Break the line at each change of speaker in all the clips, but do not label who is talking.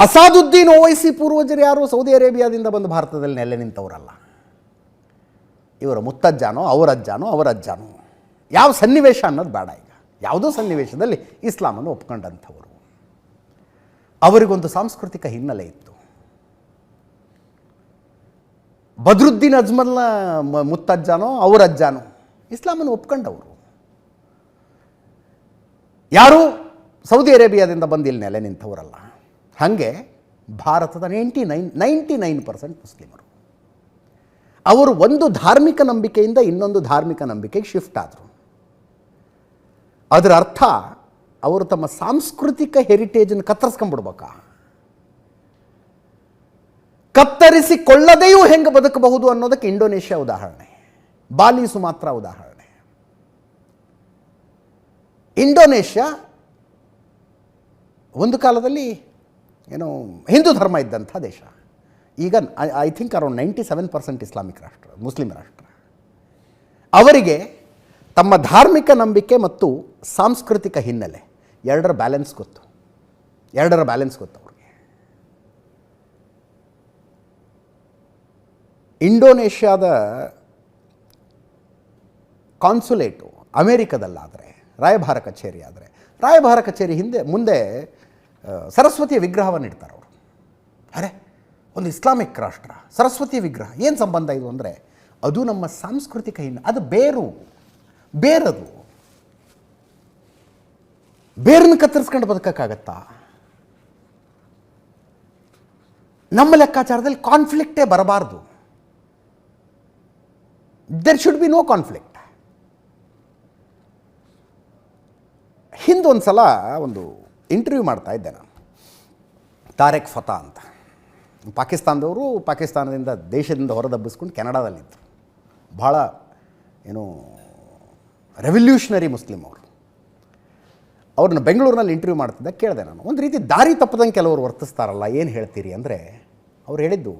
ಅಸಾದುದ್ದೀನ್ ಓವೈಸಿ ಪೂರ್ವಜರು ಯಾರು? ಸೌದಿ ಅರೇಬಿಯಾದಿಂದ ಬಂದು ಭಾರತದಲ್ಲಿ ನೆಲೆ ನಿಂತವರಲ್ಲ. ಇವರ ಮುತ್ತಜ್ಜಾನೋ, ಅವರಜ್ಜಾನೋ ಅವರಜ್ಜಾನೋ. ಯಾವ ಸನ್ನಿವೇಶ ಅನ್ನೋದು ಬೇಡ ಈಗ. ಯಾವುದೋ ಸನ್ನಿವೇಶದಲ್ಲಿ ಇಸ್ಲಾಮನ್ನು ಒಪ್ಕೊಂಡಂಥವರು. ಅವರಿಗೊಂದು ಸಾಂಸ್ಕೃತಿಕ ಹಿನ್ನೆಲೆ ಇತ್ತು. ಬದ್ರುದ್ದೀನ್ ಅಜ್ಮಲ್ನ ಮುತ್ತಜ್ಜಾನೋ, ಅವರಜ್ಜಾನೋ, ಇಸ್ಲಾಮನ್ನು ಒಪ್ಕೊಂಡವರು. ಯಾರು? ಸೌದಿ ಅರೇಬಿಯಾದಿಂದ ಬಂದು ಇಲ್ಲಿ ನೆಲೆ ನಿಂತವರಲ್ಲ. ಹಾಗೆ ಭಾರತದ ninety nine ninety nine percent ಮುಸ್ಲಿಮರು. ಅವರು ಒಂದು ಧಾರ್ಮಿಕ ನಂಬಿಕೆಯಿಂದ ಇನ್ನೊಂದು ಧಾರ್ಮಿಕ ನಂಬಿಕೆಗೆ ಶಿಫ್ಟ್ ಆದರು. ಅದರ ಅರ್ಥ ಅವರು ತಮ್ಮ ಸಾಂಸ್ಕೃತಿಕ ಹೆರಿಟೇಜನ್ನು ಕತ್ತರಿಸ್ಕೊಂಡ್ಬಿಡ್ಬೇಕಾ? ಕತ್ತರಿಸಿಕೊಳ್ಳದೆಯೂ ಹೆಂಗೆ ಬದುಕಬಹುದು ಅನ್ನೋದಕ್ಕೆ ಇಂಡೋನೇಷ್ಯಾ ಉದಾಹರಣೆ ಬಾಲಿ ಸುಮಾತ್ರ ಉದಾಹರಣೆ. ಇಂಡೋನೇಷ್ಯಾ ಒಂದು ಕಾಲದಲ್ಲಿ ಏನು ಹಿಂದೂ ಧರ್ಮ ಇದ್ದಂಥ ದೇಶ. ಈಗ I think around ninety seven percent Islamic ರಾಷ್ಟ್ರ ಮುಸ್ಲಿಂ ರಾಷ್ಟ್ರ. ಅವರಿಗೆ ತಮ್ಮ ಧಾರ್ಮಿಕ ನಂಬಿಕೆ ಮತ್ತು ಸಾಂಸ್ಕೃತಿಕ ಹಿನ್ನೆಲೆ ಎರಡರ ಬ್ಯಾಲೆನ್ಸ್ ಗೊತ್ತು. ಎರಡರ ಬ್ಯಾಲೆನ್ಸ್ ಗೊತ್ತು ಅವ್ರಿಗೆ. ಇಂಡೋನೇಷ್ಯಾದ ಕಾನ್ಸುಲೇಟು ಅಮೇರಿಕದಲ್ಲಾದರೆ, ರಾಯಭಾರ ಕಚೇರಿ ಆದರೆ, ರಾಯಭಾರ ಕಚೇರಿ ಹಿಂದೆ, ಮುಂದೆ ಸರಸ್ವತಿಯ ವಿಗ್ರಹವನ್ನು ಇಡ್ತಾರೆ ಅವರು. ಅರೆ, ಒಂದು ಇಸ್ಲಾಮಿಕ್ ರಾಷ್ಟ್ರ, ಸರಸ್ವತಿಯ ವಿಗ್ರಹ, ಏನು ಸಂಬಂಧ ಇದು ಅಂದರೆ? ಅದು ನಮ್ಮ ಸಾಂಸ್ಕೃತಿಕ ಹಿನ್ನೆ, ಅದು ಬೇರು, ಬೇರದು. ಬೇರನ್ನು ಕತ್ತರಿಸ್ಕೊಂಡು ಬದುಕೋಕ್ಕಾಗತ್ತಾ? ನಮ್ಮ ಲೆಕ್ಕಾಚಾರದಲ್ಲಿ ಕಾನ್ಫ್ಲಿಕ್ಟೇ ಬರಬಾರ್ದು. There should be no conflict ಹಿಂದೊಂದು ಸಲ ಒಂದು ಇಂಟರ್ವ್ಯೂ ಮಾಡ್ತಾ ಇದ್ದೆ ನಾನು. ತಾರೆಕ್ ಫತಾ ಅಂತ. ಪಾಕಿಸ್ತಾನದವರು ಪಾಕಿಸ್ತಾನದಿಂದ ದೇಶದಿಂದ ಹೊರದಬ್ಬಿಸ್ಕೊಂಡು ಕೆನಡಾದಲ್ಲಿದ್ದರು. ಭಾಳ ಏನು, ರೆವಲ್ಯೂಷನರಿ ಮುಸ್ಲಿಂ ಅವರು. ಅವ್ರನ್ನ ಬೆಂಗಳೂರಿನಲ್ಲಿ ಇಂಟರ್ವ್ಯೂ ಮಾಡ್ತಿದ್ದ ಕೇಳಿದೆ ನಾನು. ಒಂದು ರೀತಿ ದಾರಿ ತಪ್ಪದಂಗೆ ಕೆಲವರು ವರ್ತಿಸ್ತಾರಲ್ಲ, ಏನು ಹೇಳ್ತೀರಿ ಅಂದರೆ, ಅವ್ರು ಹೇಳಿದ್ದು,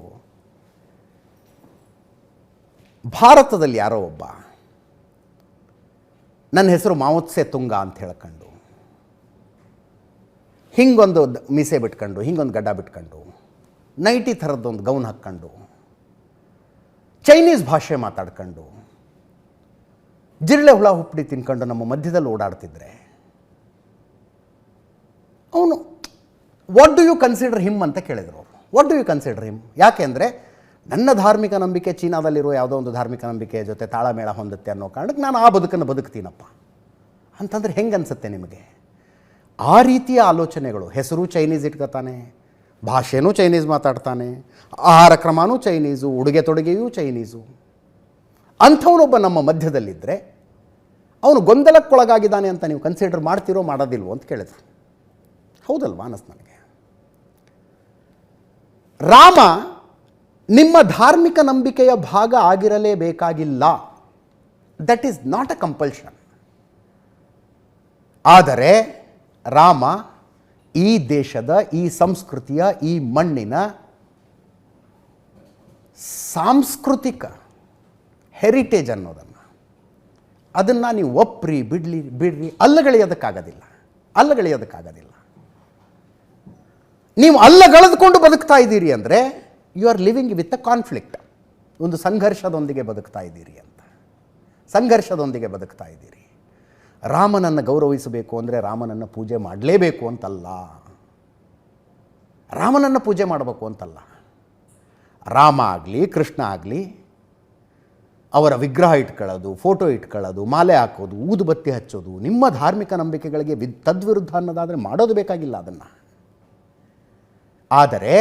ಭಾರತದಲ್ಲಿ ಯಾರೋ ಒಬ್ಬ, ನನ್ನ ಹೆಸರು ಮಾವತ್ಸೆ ತುಂಗ ಅಂತ ಹೇಳ್ಕೊಂಡು ಹಿಂಗೊಂದು ಮೀಸೆ ಬಿಟ್ಕೊಂಡು, ಹಿಂಗೊಂದು ಗಡ್ಡ ಬಿಟ್ಕೊಂಡು, ನೈಟಿ ಥರದ್ದೊಂದು ಗೌನ್ ಹಾಕ್ಕೊಂಡು, ಚೈನೀಸ್ ಭಾಷೆ ಮಾತಾಡ್ಕೊಂಡು, ಜಿರಳೆ ಹುಳ ಹುಪ್ಪಡಿ ತಿನ್ಕೊಂಡು ನಮ್ಮ ಮಧ್ಯದಲ್ಲಿ ಓಡಾಡ್ತಿದ್ರೆ, ಅವನು what do you consider him ಅಂತ ಕೇಳಿದರು ಅವರು. What do you consider him ಯಾಕೆಂದರೆ ನನ್ನ ಧಾರ್ಮಿಕ ನಂಬಿಕೆ ಚೀನಾದಲ್ಲಿರೋ ಯಾವುದೋ ಒಂದು ಧಾರ್ಮಿಕ ನಂಬಿಕೆಯ ಜೊತೆ ತಾಳಮೇಳ ಹೊಂದುತ್ತೆ ಅನ್ನೋ ಕಾರಣಕ್ಕೆ ನಾನು ಆ ಬದುಕನ್ನು ಬದುಕ್ತೀನಪ್ಪ. ಅಂತಂದರೆ ಹೆಂಗೆ ಅನಿಸುತ್ತೆ ನಿಮಗೆ? ಆ ರೀತಿಯ ಆಲೋಚನೆಗಳು. ಹೆಸರು ಚೈನೀಸ್ ಇಟ್ಕೋತಾನೆ, ಭಾಷೆನೂ ಚೈನೀಸ್ ಮಾತಾಡ್ತಾನೆ, ಆಹಾರ ಕ್ರಮನೂ ಚೈನೀಸು, ಉಡುಗೆ ತೊಡುಗೆಯೂ ಚೈನೀಸು. ಅಂಥವನೊಬ್ಬ ನಮ್ಮ ಮಧ್ಯದಲ್ಲಿದ್ದರೆ ಅವನು ಗೊಂದಲಕ್ಕೊಳಗಾಗಿದ್ದಾನೆ ಅಂತ ನೀವು ಕನ್ಸಿಡರ್ ಮಾಡ್ತೀರೋ ಮಾಡೋದಿಲ್ವೋ ಅಂತ ಕೇಳಿದ್ರು. ಹೌದಲ್ವಾ ಅನಸ್ ನನಗೆ? ರಾಮ ನಿಮ್ಮ ಧಾರ್ಮಿಕ ನಂಬಿಕೆಯ ಭಾಗ ಆಗಿರಲೇಬೇಕಾಗಿಲ್ಲ. That is not a compulsion ಆದರೆ ರಾಮ ಈ ದೇಶದ, ಈ ಸಂಸ್ಕೃತಿಯ, ಈ ಮಣ್ಣಿನ ಸಾಂಸ್ಕೃತಿಕ ಹೆರಿಟೇಜ್ ಅನ್ನೋದನ್ನು. ಅದನ್ನು ನೀವು ಒಪ್ಪ್ರಿ ಬಿಡ್ಲಿ, ಬಿಡ್ರಿ, ಅಲ್ಲಗಳೆಯೋದಕ್ಕಾಗೋದಿಲ್ಲ. ಅಲ್ಲಗಳೆಯೋದಕ್ಕಾಗೋದಿಲ್ಲ. ನೀವು ಅಲ್ಲಗಳೆದುಕೊಂಡು ಬದುಕ್ತಾ ಇದ್ದೀರಿ ಅಂದರೆ you are living with a conflict ಒಂದು ಸಂಘರ್ಷದೊಂದಿಗೆ ಬದುಕ್ತಾ ಇದ್ದೀರಿ ಅಂತ. ಸಂಘರ್ಷದೊಂದಿಗೆ ಬದುಕ್ತಾ ಇದ್ದೀರಿ. ರಾಮನನ್ನು ಗೌರವಿಸಬೇಕು ಅಂದರೆ ರಾಮನನ್ನು ಪೂಜೆ ಮಾಡಲೇಬೇಕು ಅಂತಲ್ಲ. ರಾಮನನ್ನು ಪೂಜೆ ಮಾಡಬೇಕು ಅಂತಲ್ಲ. ರಾಮ ಆಗಲಿ, ಕೃಷ್ಣ ಆಗಲಿ, ಅವರ ವಿಗ್ರಹ ಇಟ್ಕೊಳ್ಳೋದು, ಫೋಟೋ ಇಟ್ಕೊಳ್ಳೋದು, ಮಾಲೆ ಹಾಕೋದು ಊದುಬತ್ತಿ ಹಚ್ಚೋದು, ನಿಮ್ಮ ಧಾರ್ಮಿಕ ನಂಬಿಕೆಗಳಿಗೆ ವಿ ತದ್ವಿರುದ್ಧ ಅನ್ನೋದಾದರೆ ಮಾಡೋದು ಬೇಕಾಗಿಲ್ಲ ಅದನ್ನು. ಆದರೆ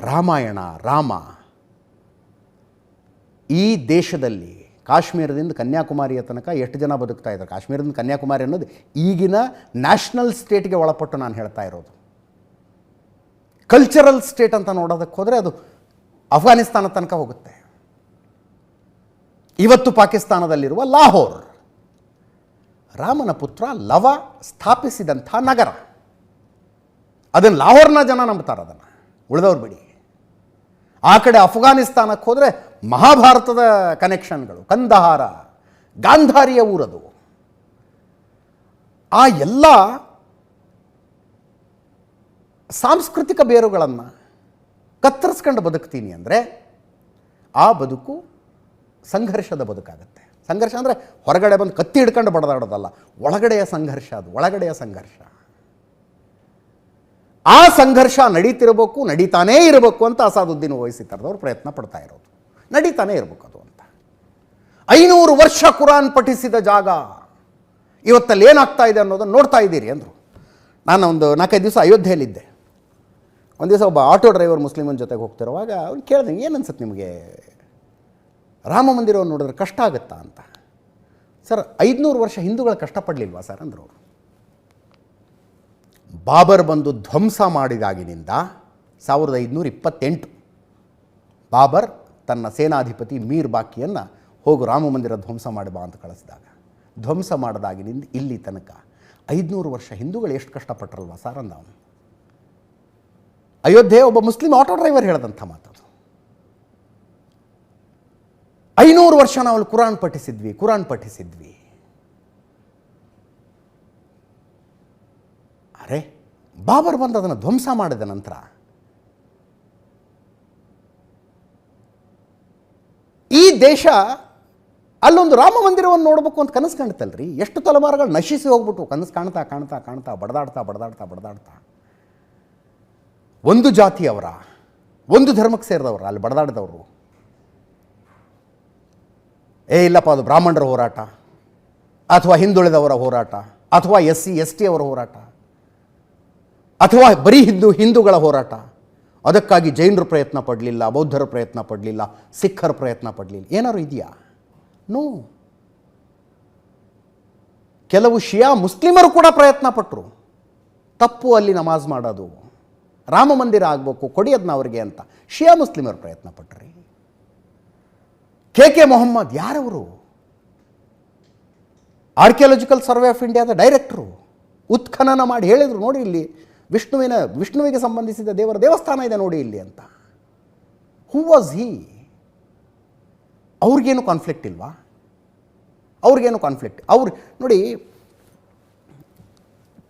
ರಾಮಾಯಣ, ರಾಮ ಈ ದೇಶದಲ್ಲಿ ಕಾಶ್ಮೀರದಿಂದ ಕನ್ಯಾಕುಮಾರಿಯ ತನಕ ಎಷ್ಟು ಜನ ಬದುಕ್ತಾ ಇದ್ದಾರೆ? ಕಾಶ್ಮೀರದಿಂದ ಕನ್ಯಾಕುಮಾರಿ ಅನ್ನೋದು ಈಗಿನ ನ್ಯಾಷನಲ್ ಸ್ಟೇಟ್ಗೆ ಒಳಪಟ್ಟು ನಾನು ಹೇಳ್ತಾ ಇರೋದು. ಕಲ್ಚರಲ್ ಸ್ಟೇಟ್ ಅಂತ ನೋಡೋದಕ್ಕೆ ಹೋದರೆ ಅದು ಅಫ್ಘಾನಿಸ್ತಾನ ತನಕ ಹೋಗುತ್ತೆ. ಇವತ್ತು ಪಾಕಿಸ್ತಾನದಲ್ಲಿರುವ ಲಾಹೋರ್, ರಾಮನ ಪುತ್ರ ಲವ ಸ್ಥಾಪಿಸಿದಂಥ ನಗರ. ಅದನ್ನು ಲಾಹೋರ್ನ ಜನ ನಂಬ್ತಾರೆ ಅದನ್ನು. ಉಳಿದವ್ರು ಬಿಡಿ. ಆ ಕಡೆ ಅಫ್ಘಾನಿಸ್ತಾನಕ್ಕೆ ಹೋದರೆ ಮಹಾಭಾರತದ ಕನೆಕ್ಷನ್ಗಳು ಕಂದಹಾರ, ಗಾಂಧಾರಿಯ ಊರದು. ಆ ಎಲ್ಲ ಸಾಂಸ್ಕೃತಿಕ ಬೇರುಗಳನ್ನು ಕತ್ತರಿಸ್ಕೊಂಡು ಬದುಕ್ತೀನಿ ಅಂದರೆ ಆ ಬದುಕು ಸಂಘರ್ಷದ ಬದುಕಾಗುತ್ತೆ. ಸಂಘರ್ಷ ಅಂದರೆ ಹೊರಗಡೆ ಬಂದು ಕತ್ತಿ ಹಿಡ್ಕೊಂಡು ಬಡದಾಡೋದಲ್ಲ, ಒಳಗಡೆಯ ಸಂಘರ್ಷ ಅದು, ಒಳಗಡೆಯ ಸಂಘರ್ಷ. ಆ ಸಂಘರ್ಷ ನಡೀತಿರಬೇಕು, ನಡೀತಾನೇ ಇರಬೇಕು ಅಂತ ಅಸಾದುದ್ದೀನ್ ವಹಿಸಿ ತರದವ್ರು ಪ್ರಯತ್ನ ಪಡ್ತಾ ಇರೋದು. ನಡೀತಾನೇ ಇರಬೇಕು ಅದು ಅಂತ. ಐನೂರು ವರ್ಷ ಕುರಾನ್ ಪಠಿಸಿದ ಜಾಗ. ಇವತ್ತಲ್ಲಿ ಏನಾಗ್ತಾ ಇದೆ ಅನ್ನೋದನ್ನು ನೋಡ್ತಾ ಇದ್ದೀರಿ ಅಂದರು. ನಾನು ಒಂದು ನಾಲ್ಕೈದು ದಿವಸ ಅಯೋಧ್ಯೆಯಲ್ಲಿದ್ದೆ. ಒಂದು ದಿವಸ ಒಬ್ಬ ಆಟೋ ಡ್ರೈವರ್ ಮುಸ್ಲಿಮನ ಜೊತೆಗೆ ಹೋಗ್ತಿರುವಾಗ ಅವ್ನು ಕೇಳಿದೆ ಏನು ಅನ್ಸುತ್ತೆ ನಿಮಗೆ? ರಾಮ ಮಂದಿರವನ್ನು ನೋಡಿದ್ರೆ ಕಷ್ಟ ಆಗುತ್ತಾ? ಅಂತ. ಸರ್, ಐದುನೂರು ವರ್ಷ ಹಿಂದೂಗಳು ಕಷ್ಟಪಡಲಿಲ್ವಾ? ಸರ್ ಅಂದರು ಅವರು. ಬಾಬರ್ ಬಂದು ಧ್ವಂಸ ಮಾಡಿದಾಗಿನಿಂದ ಸಾವಿರದ ಐದುನೂರ ಇಪ್ಪತ್ತೆಂಟು ಬಾಬರ್ ತನ್ನ ಸೇನಾಧಿಪತಿ ಮೀರ್ ಬಾಕಿಯನ್ನು ಹೋಗು ರಾಮ ಮಂದಿರ ಧ್ವಂಸ ಮಾಡಿ ಬಾ ಅಂತ ಕಳಿಸಿದಾಗ. ಧ್ವಂಸ ಮಾಡಿದಾಗಿನಿಂದ ಇಲ್ಲಿ ತನಕ ಐದುನೂರು ವರ್ಷ ಹಿಂದೂಗಳು ಎಷ್ಟು ಕಷ್ಟಪಟ್ಟರಲ್ವ ಸರ್ ಅಂದ ಅವನು. ಅಯೋಧ್ಯೆ ಒಬ್ಬ ಮುಸ್ಲಿಂ ಆಟೋ ಡ್ರೈವರ್ ಹೇಳಿದಂಥ ಮಾತದು ಐನೂರು ವರ್ಷ ನಾವು ಕುರಾನ್ ಪಠಿಸಿದ್ವಿ ಕುರಾನ್ ಪಠಿಸಿದ್ವಿ ಅರೆ ಬಾಬರ್ ಬಂದು ಅದನ್ನು ಧ್ವಂಸ ಮಾಡಿದ ನಂತರ ಈ ದೇಶ ಅಲ್ಲೊಂದು ರಾಮ ಮಂದಿರವನ್ನು ನೋಡಬೇಕು ಅಂತ ಕನಸು ಕಾಣ್ತಲ್ರಿ? ಎಷ್ಟು ತಲೆಮಾರುಗಳು ನಶಿಸಿ ಹೋಗ್ಬಿಟ್ಟು ಕನಸು ಕಾಣ್ತಾ ಕಾಣ್ತಾ ಕಾಣ್ತಾ, ಬಡದಾಡ್ತಾ ಬಡದಾಡ್ತಾ ಬಡದಾಡ್ತಾ. ಒಂದು ಜಾತಿಯವರ ಒಂದು ಧರ್ಮಕ್ಕೆ ಸೇರಿದವರ, ಅಲ್ಲಿ ಬಡದಾಡಿದವರು. ಏ, ಇಲ್ಲಪ್ಪ, ಅದು ಬ್ರಾಹ್ಮಣರ ಹೋರಾಟ, ಅಥವಾ ಹಿಂದುಳಿದವರ ಹೋರಾಟ, ಅಥವಾ ಎಸ್ ಸಿ ಎಸ್ ಟಿ ಅವರ ಹೋರಾಟ. ಅಥವಾ ಬರೀ ಹಿಂದೂ, ಹಿಂದೂಗಳ ಹೋರಾಟ? ಅದಕ್ಕಾಗಿ ಜೈನರು ಪ್ರಯತ್ನ ಪಡಲಿಲ್ಲ, ಬೌದ್ಧರು ಪ್ರಯತ್ನ ಪಡಲಿಲ್ಲ, ಸಿಖ್ಖರು ಪ್ರಯತ್ನ ಪಡಲಿಲ್ಲ. ಏನಾದ್ರು ಇದೆಯಾ? ನೋ. ಕೆಲವು ಶಿಯಾ ಮುಸ್ಲಿಮರು ಕೂಡ ಪ್ರಯತ್ನ ಪಟ್ಟರು ತಪ್ಪು ಅಲ್ಲಿ ನಮಾಜ್ ಮಾಡೋದು. ರಾಮ ಮಂದಿರ ಆಗಬೇಕು ಕೊಡಿಯೋದನ್ನ ಅವರಿಗೆ ಅಂತ. ಶಿಯಾ ಮುಸ್ಲಿಮರು ಪ್ರಯತ್ನ ಪಟ್ರಿ. ಕೆ ಕೆ ಮೊಹಮ್ಮದ್ ಯಾರವರು? ಆರ್ಕಿಯಾಲಜಿಕಲ್ ಸರ್ವೆ ಆಫ್ ಇಂಡಿಯಾದ ಡೈರೆಕ್ಟ್ರು ಉತ್ಖನನ ಮಾಡಿ ಹೇಳಿದರು, ನೋಡಿ ಇಲ್ಲಿ. ವಿಷ್ಣುವಿನ, ವಿಷ್ಣುವಿಗೆ ಸಂಬಂಧಿಸಿದ ದೇವರ ದೇವಸ್ಥಾನ ಇದೆ ನೋಡಿ ಇಲ್ಲಿ ಅಂತ. ಹೂ ವಾಸ್ ಹಿ ಅವ್ರಿಗೇನು ಕಾನ್ಫ್ಲಿಕ್ಟ್ ಇಲ್ವಾ? ಅವ್ರಿಗೇನು ಕಾನ್ಫ್ಲಿಕ್ಟ್ ಅವ್ರು, ನೋಡಿ,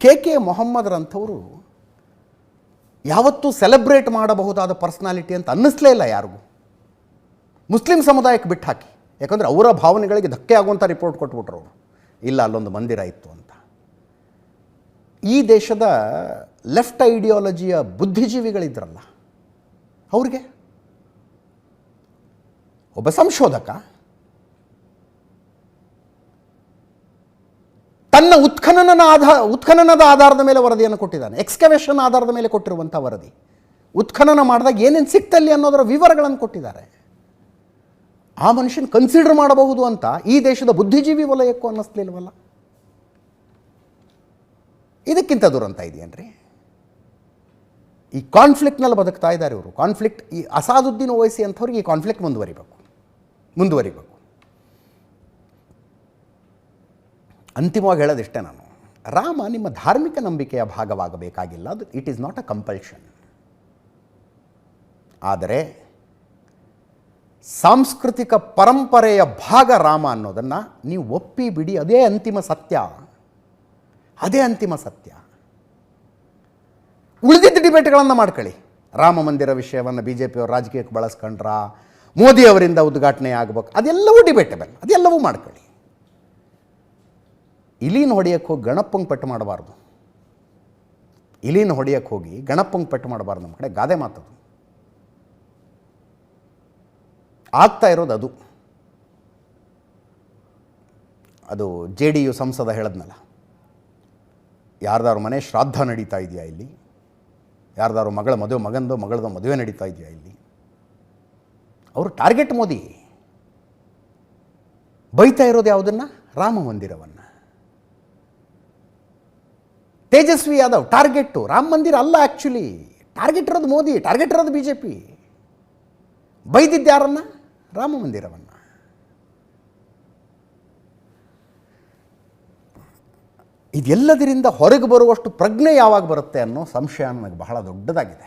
ಕೆ ಕೆ ಮೊಹಮ್ಮದ್ರಂಥವರು ಯಾವತ್ತೂ ಸೆಲೆಬ್ರೇಟ್ ಮಾಡಬಹುದಾದ ಪರ್ಸ್ನಾಲಿಟಿ ಅಂತ ಅನ್ನಿಸ್ಲೇ ಇಲ್ಲ ಯಾರಿಗೂ. ಮುಸ್ಲಿಂ ಸಮುದಾಯಕ್ಕೆ ಬಿಟ್ಟು ಹಾಕಿ. ಯಾಕಂದರೆ ಅವರ ಭಾವನೆಗಳಿಗೆ ಧಕ್ಕೆ ಆಗುವಂಥ ರಿಪೋರ್ಟ್ ಕೊಟ್ಬಿಟ್ರು ಅವರು. ಇಲ್ಲ, ಅಲ್ಲೊಂದು ಮಂದಿರ ಇತ್ತು ಅಂತ. ಈ ದೇಶದ ಲೆಫ್ಟ್ ಐಡಿಯಾಲಜಿಯ ಬುದ್ಧಿಜೀವಿಗಳಿದ್ರಲ್ಲ, ಅವ್ರಿಗೆ? ಒಬ್ಬ ಸಂಶೋಧಕ ತನ್ನ ಉತ್ಖನನ ಆಧಾರ ಉತ್ಖನನದ ಆಧಾರದ ಮೇಲೆ ವರದಿಯನ್ನು ಕೊಟ್ಟಿದ್ದಾನೆ, ಎಕ್ಸ್ಕವೇಷನ್ ಆಧಾರದ ಮೇಲೆ ಕೊಟ್ಟಿರುವಂಥ ವರದಿ. ಉತ್ಖನನ ಮಾಡಿದಾಗ ಏನೇನು ಸಿಕ್ತಲ್ಲಿ ಅನ್ನೋದರ ವಿವರಗಳನ್ನು ಕೊಟ್ಟಿದ್ದಾರೆ. ಆ ಮನುಷ್ಯನ ಕನ್ಸಿಡರ್ ಮಾಡಬಹುದು ಅಂತ ಈ ದೇಶದ ಬುದ್ಧಿಜೀವಿ ವಲಯಕ್ಕೂ ಅನ್ನಿಸ್ಲಿಲ್ವಲ್ಲ? ಇದಕ್ಕಿಂತ ದುರಂತ ಇದೆಯೇನ್ರಿ? ಈ ಕಾನ್ಫ್ಲಿಕ್ಟ್ನಲ್ಲಿ ಬದುಕ್ತಾ ಇದ್ದಾರೆ ಇವರು. ಕಾನ್ಫ್ಲಿಕ್ಟ್ ಈ ಅಸಾದುದ್ದೀನ್ ಓವೈಸಿ ಅಂಥವ್ರಿಗೆ ಈ ಕಾನ್ಫ್ಲಿಕ್ಟ್ ಮುಂದುವರಿಬೇಕು. ಮುಂದುವರಿಬೇಕು. ಅಂತಿಮವಾಗಿ ಹೇಳೋದಿಷ್ಟೇ ನಾನು. ರಾಮ ನಿಮ್ಮ ಧಾರ್ಮಿಕ ನಂಬಿಕೆಯ ಭಾಗವಾಗಬೇಕಾಗಿಲ್ಲ. ಅದು it is not a compulsion ಆದರೆ ಸಾಂಸ್ಕೃತಿಕ ಪರಂಪರೆಯ ಭಾಗ ರಾಮ ಅನ್ನೋದನ್ನು ನೀವು ಒಪ್ಪಿ ಬಿಡಿ. ಅದೇ ಅಂತಿಮ ಸತ್ಯ. ಅದೇ ಅಂತಿಮ ಸತ್ಯ. ಉಳಿದಿದ್ದ ಡಿಬೇಟ್ಗಳನ್ನು ಮಾಡ್ಕೊಳ್ಳಿ. ರಾಮ ಮಂದಿರ ವಿಷಯವನ್ನು ಬಿ ಜೆ ಪಿಯವರು ರಾಜಕೀಯಕ್ಕೆ ಬಳಸ್ಕೊಂಡ್ರ, ಮೋದಿ ಅವರಿಂದ ಉದ್ಘಾಟನೆ ಆಗಬೇಕು, ಅದೆಲ್ಲವೂ ಡಿಬೇಟಬಲ್ ಅದೆಲ್ಲವೂ ಮಾಡ್ಕೊಳ್ಳಿ. ಇಲಿನ ಹೊಡೆಯಕ್ಕೆ ಹೋಗಿ ಗಣಪಂಗೆ ಪೆಟ್ಟು ಮಾಡಬಾರ್ದು. ಇಲಿನ ಹೊಡೆಯಕ್ಕೆ ಹೋಗಿ ಗಣಪಂಗೆ ಪೆಟ್ಟು ಮಾಡಬಾರ್ದು ನಮ್ಮ ಕಡೆ, ಗಾದೆ ಮಾತದು. ಆಗ್ತಾ ಇರೋದು ಅದು. ಅದು ಜೆ ಡಿ ಯು ಸಂಸದ ಹೇಳದ್ನಲ್ಲ. ಯಾರ್ದಾರು ಮನೆ ಶ್ರಾದ್ದ ನಡೀತಾ ಇದೆಯಾ ಇಲ್ಲಿ? ಯಾರ್ದಾರು ಮಗಳ ಮದುವೆ, ಮಗಂದು ಮಗಳದ ಮದುವೆ ನಡೀತಾ ಇದೆಯಾ ಇಲ್ಲಿ? ಅವರು ಟಾರ್ಗೆಟ್ ಮೋದಿ. ಬೈತಾ ಇರೋದು ಯಾವುದನ್ನು? ರಾಮ ಮಂದಿರವನ್ನು. ತೇಜಸ್ವಿ ಯಾದವ್, ಟಾರ್ಗೆಟ್ಟು. ರಾಮ ಮಂದಿರ ಅಲ್ಲ ಆ್ಯಕ್ಚುಲಿ ಟಾರ್ಗೆಟ್ ಇರೋದು ಮೋದಿ, ಟಾರ್ಗೆಟ್ ಇರೋದು ಬಿ ಜೆ ಪಿ ಬೈದಿದ್ದು ಯಾರನ್ನ? ರಾಮ ಮಂದಿರವನ್ನು. ಇದೆಲ್ಲದರಿಂದ ಹೊರಗೆ ಬರುವಷ್ಟು ಪ್ರಜ್ಞೆ ಯಾವಾಗ ಬರುತ್ತೆ ಅನ್ನೋ ಸಂಶಯ ನನಗೆ ಬಹಳ ದೊಡ್ಡದಾಗಿದೆ.